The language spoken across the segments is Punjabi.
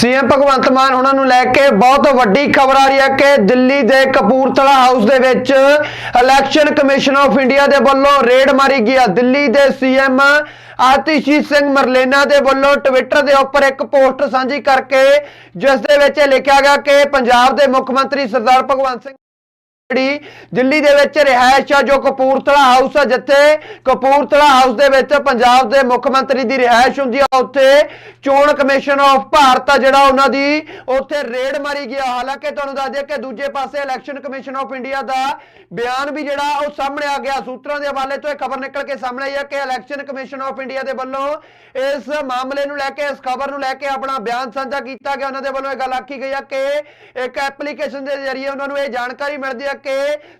ਸੀਐਮ ਭਗਵੰਤ ਮਾਨ ਉਹਨਾਂ ਨੂੰ ਲੈ ਕੇ ਬਹੁਤ ਵੱਡੀ ਖਬਰ ਆ ਰਹੀ ਹੈ ਕਿ ਦਿੱਲੀ ਦੇ ਕਪੂਰਥਲਾ ਹਾਊਸ ਦੇ ਵਿੱਚ ਇਲੈਕਸ਼ਨ ਕਮਿਸ਼ਨ ਆਫ ਇੰਡੀਆ ਦੇ ਵੱਲੋਂ ਰੇਡ ਮਾਰੀ ਗਈ ਹੈ ਦਿੱਲੀ ਦੇ ਸੀਐਮ ਆਤਿਸ਼ੀ ਸਿੰਘ ਮਰਲੇਨਾ ਦੇ ਵੱਲੋਂ ਟਵਿੱਟਰ ਦੇ ਉੱਪਰ ਇੱਕ ਪੋਸਟ ਸਾਂਝੀ ਕਰਕੇ ਜਿਸ ਦੇ ਵਿੱਚ ਇਹ ਲਿਖਿਆ ਗਿਆ ਕਿ ਪੰਜਾਬ ਦੇ ਮੁੱਖ ਮੰਤਰੀ ਸਰਦਾਰ ਭਗਵੰਤ ਸਿੰਘ ਜਿਹੜੀ ਦਿੱਲੀ ਦੇ ਵਿੱਚ ਰਿਹਾਇਸ਼ ਆ, ਜੋ ਕਪੂਰਥਲਾ ਹਾਊਸ ਆ, ਜਿੱਥੇ ਕਪੂਰਥਲਾ ਹਾਊਸ ਦੇ ਵਿੱਚ ਪੰਜਾਬ ਦੇ ਮੁੱਖ ਮੰਤਰੀ ਦੀ ਰਿਹਾਇਸ਼ ਹੁੰਦੀ ਆ, ਉੱਥੇ ਚੋਣ ਕਮਿਸ਼ਨ ਆਫ ਭਾਰਤ ਆ, ਜਿਹੜਾ ਉਹਨਾਂ ਦੀ ਉੱਥੇ ਰੇਡ ਮਾਰੀ ਗਿਆ ਹਾਲਾਂਕਿ ਤੁਹਾਨੂੰ ਦੱਸ ਦਈਏ ਕਿ ਦੂਜੇ ਪਾਸੇ ਇਲੈਕਸ਼ਨ ਕਮਿਸ਼ਨ ਆਫ ਇੰਡੀਆ ਦਾ ਬਿਆਨ ਵੀ ਜਿਹੜਾ, ਉਹ ਸਾਹਮਣੇ ਆ ਗਿਆ। ਸੂਤਰਾਂ ਦੇ ਹਵਾਲੇ ਤੋਂ ਇਹ ਖਬਰ ਨਿਕਲ ਕੇ ਸਾਹਮਣੇ ਆਈ ਹੈ ਕਿ ਇਲੈਕਸ਼ਨ ਕਮਿਸ਼ਨ ਆਫ ਇੰਡੀਆ ਦੇ ਵੱਲੋਂ ਇਸ ਮਾਮਲੇ ਨੂੰ ਲੈ ਕੇ, ਇਸ ਖਬਰ ਨੂੰ ਲੈ ਕੇ ਆਪਣਾ ਬਿਆਨ ਸਾਂਝਾ ਕੀਤਾ ਗਿਆ। ਉਹਨਾਂ ਦੇ ਵੱਲੋਂ ਇਹ ਗੱਲ ਆਖੀ ਗਈ ਹੈ ਕਿ ਇੱਕ ਐਪਲੀਕੇਸ਼ਨ ਦੇ ਜ਼ਰੀਏ ਉਹਨਾਂ ਨੂੰ ਇਹ ਜਾਣਕਾਰੀ ਮਿਲਦੀ ਹੈ ਕਿ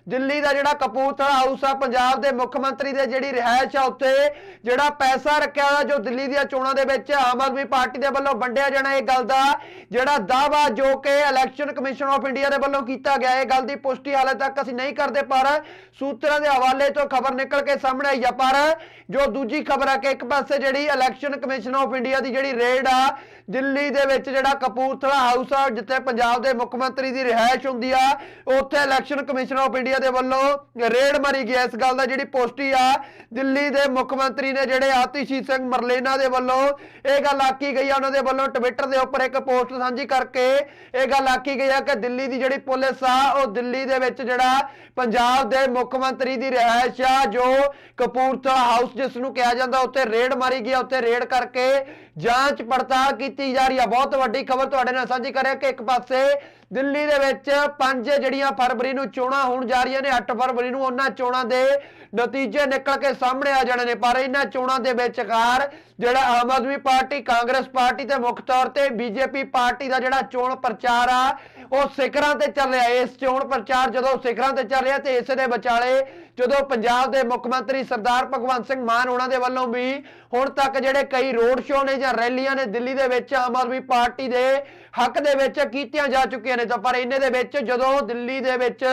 ਦਿੱਲੀ ਦਾ ਜਿਹੜਾ ਕਪੂਰਥਲਾ ਹਾਊਸ ਆ, ਪੰਜਾਬ ਦੇ ਮੁੱਖ ਮੰਤਰੀ ਦੇ ਜਿਹੜੀ ਰਿਹਾਇਸ਼ ਆ ਉੱਥੇ, ਜਿਹੜਾ ਪੈਸਾ ਰੱਖਿਆ ਹੋਇਆ ਜੋ ਦਿੱਲੀ ਦੀਆਂ ਚੋਣਾਂ ਦੇ ਵਿੱਚ ਆਮ ਆਦਮੀ ਪਾਰਟੀ ਦੇ ਵੱਲੋਂ ਵੰਡਿਆ ਜਾਣਾ ਇਹ ਗੱਲ ਦਾ, ਜਿਹੜਾ ਦਾਵਾ ਜੋ ਕਿ ਇਲੈਕਸ਼ਨ ਕਮਿਸ਼ਨ ਆਫ ਇੰਡੀਆ ਦੇ ਵੱਲੋਂ ਕੀਤਾ ਗਿਆ, ਇਹ ਗੱਲ ਦੀ ਪੁਸ਼ਟੀ ਹਾਲੇ ਤੱਕ ਅਸੀਂ ਨਹੀਂ ਕਰਦੇ, ਪਰ ਸੂਤਰਾਂ ਦੇ ਹਵਾਲੇ ਤੋਂ ਖਬਰ ਨਿਕਲ ਕੇ ਸਾਹਮਣੇ ਆਈ ਆ, ਪਰ ਜੋ ਦੂਜੀ ਖਬਰ ਆ ਕਿ ਇੱਕ ਪਾਸੇ ਜਿਹੜੀ ਇਲੈਕਸ਼ਨ ਕਮਿਸ਼ਨ ਆਫ ਇੰਡੀਆ ਦੀ ਜਿਹੜੀ ਰੇਡ ਆ, ਦਿੱਲੀ ਦੇ ਵਿੱਚ ਜਿਹੜਾ ਕਪੂਰਥਲਾ ਹਾਊਸ ਆ, ਜਿੱਥੇ ਪੰਜਾਬ ਦੇ ਮੁੱਖ ਮੰਤਰੀ ਦੀ ਰਿਹਾਇਸ਼ ਹੁੰਦੀ ਆ, ਉੱਥੇ ਇਲੈਕਸ਼ਨ ਕਮਿਸ਼ਨ ਆਫ ਇੰਡੀਆ ਦੇ ਵੱਲੋਂ ਰੇਡ ਮਾਰੀ ਗਿਆ ਇਸ ਗੱਲ ਦਾ ਜਿਹੜੀ ਪੋਸਟੀ ਆ, ਦਿੱਲੀ ਦੇ ਮੁੱਖ ਮੰਤਰੀ ਨੇ ਜਿਹੜੇ ਆਤਿਸ਼ੀ ਸਿੰਘ ਮਰਲੇਨਾ ਦੇ ਵੱਲੋਂ ਇਹ ਗੱਲ ਆਖੀ ਗਈ ਆ। ਉਹਨਾਂ ਦੇ ਵੱਲੋਂ ਟਵਿੱਟਰ ਦੇ ਉੱਪਰ ਇੱਕ ਪੋਸਟ ਸਾਂਝੀ ਕਰਕੇ ਇਹ ਗੱਲ ਆਖੀ ਗਈ ਆ ਕਿ ਦਿੱਲੀ ਦੀ ਜਿਹੜੀ ਪੁਲਿਸ ਆ, ਉਹ ਦਿੱਲੀ ਦੇ ਵਿੱਚ ਜਿਹੜਾ ਪੰਜਾਬ ਦੇ ਮੁੱਖ ਮੰਤਰੀ ਦੀ ਰਿਹਾਇਸ਼ ਆ, ਜੋ ਕਪੂਰਥਲਾ ਹਾਊਸ ਜਿਸ ਨੂੰ ਕਿਹਾ ਜਾਂਦਾ, ਉੱਥੇ ਰੇਡ ਮਾਰੀ ਗਈ ਆ। ਉੱਥੇ ਰੇਡ ਕਰਕੇ ਜਾਂਚ ਪੜਤਾਲ ਕੀਤੀ ਜਾ ਰਹੀ ਆ। ਬਹੁਤ ਵੱਡੀ ਖਬਰ ਤੁਹਾਡੇ ਨਾਲ ਸਾਂਝੀ ਕਰਿਆ ਕਿ ਇੱਕ ਪਾਸੇ ਦਿੱਲੀ ਦੇ ਵਿੱਚ 5 ਜਿਹੜੀਆਂ ਫਰਵਰੀ ਨੂੰ ਚੋਣਾਂ ਹੋਣ ਜਾ ਰਹੀਆਂ ਨੇ 8 ਫਰਵਰੀ ਨੂੰ ਉਹਨਾਂ ਚੋਣਾਂ ਦੇ ਨਤੀਜੇ ਨਿਕਲ ਕੇ ਸਾਹਮਣੇ ਆ ਜਾਣੇ ਨੇ, ਪਰ ਇਹਨਾਂ ਚੋਣਾਂ ਦੇ ਵਿਚਕਾਰ ਜਿਹੜਾ ਆਮ ਆਦਮੀ ਪਾਰਟੀ, ਕਾਂਗਰਸ ਪਾਰਟੀ ਤੇ ਮੁੱਖ ਤੌਰ ਤੇ ਬੀਜੇਪੀ ਪਾਰਟੀ ਦਾ ਜਿਹੜਾ ਚੋਣ ਪ੍ਰਚਾਰ ਆ, ਉਹ ਸਿਖਰਾਂ ਤੇ ਚੱਲ ਰਿਹਾ ਇਸ ਚੋਣ ਪ੍ਰਚਾਰ ਜਦੋਂ ਸਿਖਰਾਂ ਤੇ ਚੱਲ ਰਿਹਾ ਤੇ ਇਸ ਦੇ ਵਿਚਾਲੇ ਜਦੋਂ ਪੰਜਾਬ ਦੇ ਮੁੱਖ ਮੰਤਰੀ ਸਰਦਾਰ ਭਗਵੰਤ ਸਿੰਘ ਮਾਨ ਉਹਨਾਂ ਦੇ ਵੱਲੋਂ ਵੀ ਹੁਣ ਤੱਕ ਜਿਹੜੇ ਕਈ ਰੋਡ ਸ਼ੋਅ ਨੇ ਜਾਂ ਰੈਲੀਆਂ ਨੇ ਦਿੱਲੀ ਦੇ ਵਿੱਚ ਆਮ ਆਦਮੀ ਪਾਰਟੀ ਦੇ ਹੱਕ ਦੇ ਵਿੱਚ ਕੀਤੀਆਂ ਜਾ ਚੁੱਕੀਆਂ ਨੇ ਤਾਂ ਪਰ ਇਹਨੇ ਦੇ ਵਿੱਚ ਜਦੋਂ ਦਿੱਲੀ ਦੇ ਵਿੱਚ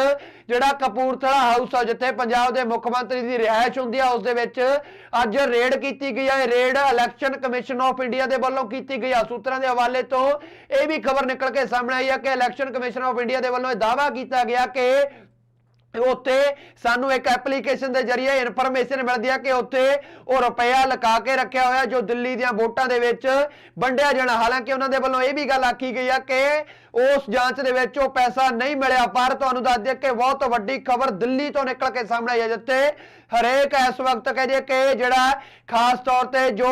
ਜਿਹੜਾ ਕਪੂਰਥਲਾ ਹਾਊਸ ਆ, ਜਿੱਥੇ ਪੰਜਾਬ ਦੇ ਮੁੱਖ ਮੰਤਰੀ ਦੀ ਰਿਹਾਇਸ਼ ਹੁੰਦੀ ਆ, ਉਸ ਦੇ ਵਿੱਚ ਅੱਜ ਰੇਡ ਕੀਤੀ ਗਈ ਹੈ raid Election Commission of India ਦੇ ਵੱਲੋਂ ਕੀਤੀ ਗਈ ਆ। ਸੂਤਰਾਂ ਦੇ ਹਵਾਲੇ ਤੋਂ ਇਹ ਵੀ ਖਬਰ ਨਿਕਲ ਕੇ ਸਾਹਮਣੇ ਆਈ ਹੈ ਕਿ ਇਲੈਕਸ਼ਨ ਕਮਿਸ਼ਨ ਆਫ ਇੰਡੀਆ ਦੇ ਵੱਲੋਂ ਇਹ ਦਾਅਵਾ ਕੀਤਾ ਗਿਆ ਕਿ ਉੱਥੇ ਸਾਨੂੰ ਇੱਕ ਐਪਲੀਕੇਸ਼ਨ ਦੇ ਜ਼ਰੀਏ ਇਨਫੋਰਮੇਸ਼ਨ ਮਿਲਦੀ ਹੈ ਕਿ ਉੱਥੇ ਉਹ ਰੁਪਇਆ ਲਗਾ ਕੇ ਰੱਖਿਆ ਹੋਇਆ ਜੋ ਦਿੱਲੀ ਦੀਆਂ ਵੋਟਾਂ ਦੇ ਵਿੱਚ ਵੰਡਿਆ ਜਾਣਾ। ਹਾਲਾਂਕਿ ਉਹਨਾਂ ਦੇ ਵੱਲੋਂ ਇਹ ਵੀ ਗੱਲ ਆਖੀ ਗਈ ਹੈ ਕਿ ਉਸ ਜਾਂਚ ਦੇ ਵਿੱਚ ਉਹ ਪੈਸਾ ਨਹੀਂ ਮਿਲਿਆ, ਪਰ ਤੁਹਾਨੂੰ ਦੱਸ ਦਈਏ ਕਿ ਬਹੁਤ ਵੱਡੀ ਖਬਰ ਦਿੱਲੀ ਤੋਂ ਨਿਕਲ ਕੇ ਸਾਹਮਣੇ ਆਈ ਹੈ ਜਿੱਥੇ ਹਰੇਕ ਇਸ ਵਕਤ ਕਹਦੇ ਕਿ ਜਿਹੜਾ ਖਾਸ ਤੌਰ ਤੇ ਜੋ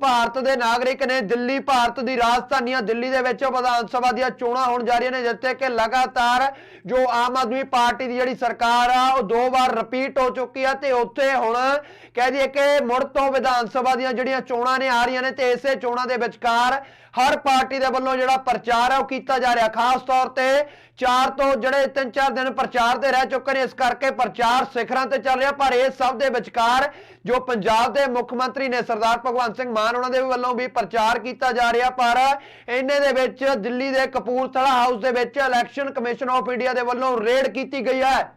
ਭਾਰਤ ਦੇ ਨਾਗਰਿਕ ਨੇ ਦਿੱਲੀ, ਭਾਰਤ ਦੀ ਰਾਜਧਾਨੀ ਆ, ਦਿੱਲੀ ਦੇ ਵਿੱਚ ਵਿਧਾਨ ਸਭਾ ਦੀਆਂ ਚੋਣਾਂ ਹੋਣ ਜਾ ਰਹੀਆਂ ਨੇ, ਜਿੱਥੇ ਕਿ ਲਗਾਤਾਰ ਜੋ ਆਮ ਆਦਮੀ ਪਾਰਟੀ ਦੀ ਜਿਹੜੀ ਸਰਕਾਰ ਆ, ਉਹ ਦੋ ਵਾਰ ਰਿਪੀਟ ਹੋ ਚੁੱਕੀ ਆ ਤੇ ਉੱਥੇ ਹੁਣ ਕਹਿ ਦਈਏ ਕਿ ਮੁੜ ਤੋਂ ਵਿਧਾਨ ਸਭਾ ਦੀਆਂ ਜਿਹੜੀਆਂ ਚੋਣਾਂ ਨੇ ਆ ਰਹੀਆਂ ਨੇ ਤੇ ਇਸੇ ਚੋਣਾਂ ਦੇ ਵਿਚਕਾਰ ਹਰ ਪਾਰਟੀ ਦੇ ਵੱਲੋਂ ਜਿਹੜਾ ਪ੍ਰਚਾਰ ਹੈ ਉਹ ਕੀਤਾ ਜਾ ਰਿਹਾ। ਖਾਸ ਤੌਰ ਤੇ ਚਾਰ ਤੋਂ ਜਿਹੜੇ ਤਿੰਨ ਚਾਰ ਦਿਨ ਪ੍ਰਚਾਰ ਤੇ ਰਹਿ ਚੁੱਕੇ ਨੇ, ਇਸ ਕਰਕੇ ਪ੍ਰਚਾਰ ਸਿਖਰਾਂ ਤੇ ਚੱਲ ਰਿਹਾ, ਪਰ ਇਹ ਸਭ ਦੇ ਵਿਚਕਾਰ ਜੋ ਪੰਜਾਬ ਦੇ ਮੁੱਖ ਮੰਤਰੀ ਨੇ ਸਰਦਾਰ ਭਗਵੰਤ ਸਿੰਘ ਮਾਨ ਉਹਨਾਂ ਦੇ ਵੱਲੋਂ ਵੀ ਪ੍ਰਚਾਰ ਕੀਤਾ ਜਾ ਰਿਹਾ, ਪਰ ਇਹਨੇ ਦੇ ਵਿੱਚ ਦਿੱਲੀ ਦੇ ਕਪੂਰਥਲਾ ਹਾਊਸ ਦੇ ਵਿੱਚ ਇਲੈਕਸ਼ਨ ਕਮਿਸ਼ਨ ਆਫ ਇੰਡੀਆ ਦੇ ਵੱਲੋਂ ਰੇਡ ਕੀਤੀ ਗਈ ਹੈ।